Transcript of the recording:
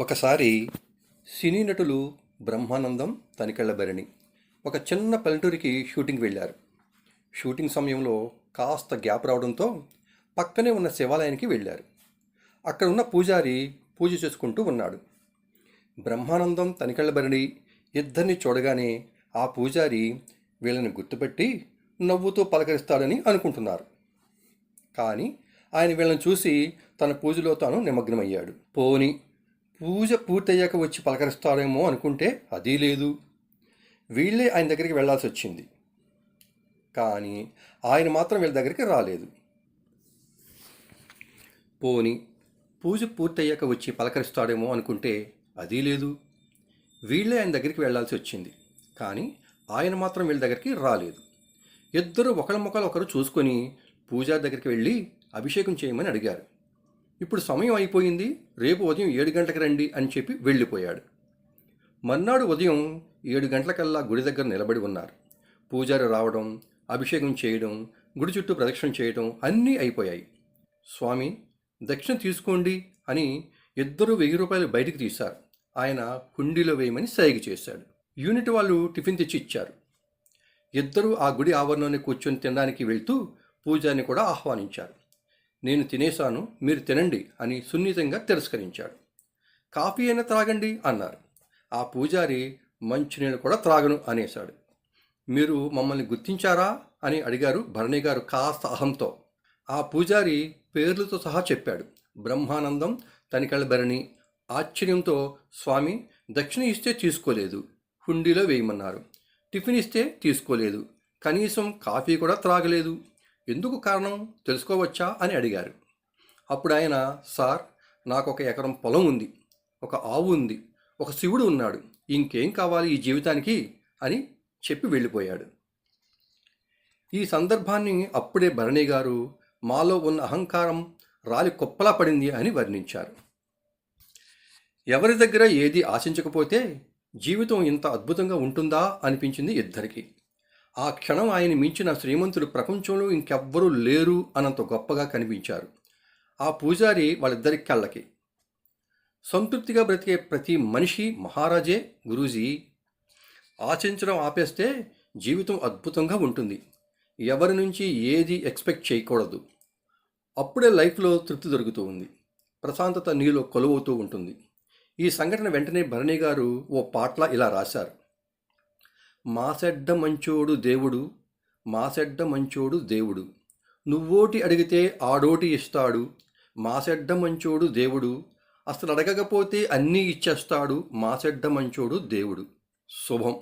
ఒకసారి సినీ నటులు బ్రహ్మానందం తనికెళ్ళ ఒక చిన్న పల్లెటూరికి షూటింగ్ వెళ్ళారు. షూటింగ్ సమయంలో కాస్త గ్యాప్ రావడంతో పక్కనే ఉన్న శివాలయానికి వెళ్ళారు. అక్కడ ఉన్న పూజారి పూజ చేసుకుంటూ ఉన్నాడు. బ్రహ్మానందం తనికెళ్ళ ఇద్దరిని చూడగానే ఆ పూజారి వీళ్ళని గుర్తుపెట్టి నవ్వుతూ పలకరిస్తాడని అనుకుంటున్నారు. కానీ ఆయన వీళ్ళని చూసి తన పూజలో తాను నిమగ్నమయ్యాడు. పోని పూజ పూర్తయ్యాక వచ్చి పలకరిస్తాడేమో అనుకుంటే అదీ లేదు. వీళ్ళే ఆయన దగ్గరికి వెళ్ళాల్సి వచ్చింది. కానీ ఆయన మాత్రం వీళ్ళ దగ్గరికి రాలేదు. పోని పూజ పూర్తయ్యాక వచ్చి పలకరిస్తాడేమో అనుకుంటే అదీ లేదు. వీళ్ళే ఆయన దగ్గరికి వెళ్ళాల్సి వచ్చింది. కానీ ఆయన మాత్రం వీళ్ళ దగ్గరికి రాలేదు. ఇద్దరు ఒకళ్ళ ముఖాలు ఒకరు చూసుకొని పూజా దగ్గరికి వెళ్ళి అభిషేకం చేయమని అడిగారు. ఇప్పుడు సమయం అయిపోయింది రేపు ఉదయం ఏడు గంటలకు రండి అని చెప్పి వెళ్ళిపోయాడు. మర్నాడు ఉదయం ఏడు గంటలకల్లా గుడి దగ్గర నిలబడి ఉన్నారు. పూజారి రావడం అభిషేకం చేయడం గుడి చుట్టూ ప్రదక్షిణ చేయడం అన్నీ అయిపోయాయి. స్వామి దక్షిణ తీసుకోండి అని ఇద్దరు వెయ్యి రూపాయలు బయటికి తీశారు. ఆయన హుండీలో వేయమని సైగ చేశాడు. యూనిట్ వాళ్ళు టిఫిన్ తెచ్చి ఇచ్చారు. ఇద్దరూ ఆ గుడి ఆవరణలోనే కూర్చొని తినడానికి వెళ్తూ పూజారిని కూడా ఆహ్వానించారు. నేను తినేశాను మీరు తినండి అని సున్నితంగా తిరస్కరించాడు. కాఫీ అయినా త్రాగండి అన్నారు. ఆ పూజారి మంచినీళ్ళు కూడా త్రాగను అనేశాడు. మీరు మమ్మల్ని గుర్తించారా? అని అడిగారు భరణి గారు కాస్త అహంతో. ఆ పూజారి పేర్లతో సహా చెప్పాడు. బ్రహ్మానందం తనికళ్ళ భరణి ఆశ్చర్యంతో స్వామి దక్షిణ ఇస్తే తీసుకోలేదు హుండీలో వేయమన్నారు. టిఫిన్ ఇస్తే తీసుకోలేదు కనీసం కాఫీ కూడా త్రాగలేదు. ఎందుకు కారణం తెలుసుకోవచ్చా అని అడిగారు. అప్పుడు ఆయన సార్ నాకు ఒక ఎకరం పొలం ఉంది ఒక ఆవు ఉంది ఒక శివుడు ఉన్నాడు ఇంకేం కావాలి ఈ జీవితానికి? అని చెప్పి వెళ్ళిపోయాడు. ఈ సందర్భాన్ని అప్పుడే భరణి గారు మాలో ఉన్న అహంకారం రాలి కుప్పలా పడింది అని వర్ణించారు. ఎవరి దగ్గర ఏది ఆశించకపోతే జీవితం ఇంత అద్భుతంగా ఉంటుందా? అనిపించింది ఇద్దరికి. ఆ క్షణం ఆయన మించిన శ్రీమంతుడు ప్రపంచంలో ఇంకెవ్వరూ లేరు అనంత గొప్పగా కనిపించారు. ఆ పూజారి వాళ్ళిద్దరి కళ్ళకి. సంతృప్తిగా బ్రతికే ప్రతి మనిషి మహారాజే గురూజీ. ఆశించడం ఆపేస్తే జీవితం అద్భుతంగా ఉంటుంది. ఎవరి నుంచి ఏది ఎక్స్పెక్ట్ చేయకూడదు. అప్పుడే లైఫ్లో తృప్తి దొరుకుతూ ఉంది. ప్రశాంతత నీలో కొలువవుతూ ఉంటుంది. ఈ సంఘటన వెంటనే భరణి గారు ఓ పాటలా ఇలా రాశారు. మాసెడ్డ మంచోడు దేవుడు మాసెడ్డ మంచోడు దేవుడు. నువ్వోటి అడిగితే ఆడోటి ఇస్తాడు మాసెడ్డ మంచోడు దేవుడు అసలు అడగకపోతే అన్నీ ఇచ్చేస్తాడు మాసెడ్డ మంచోడు దేవుడు. శుభం.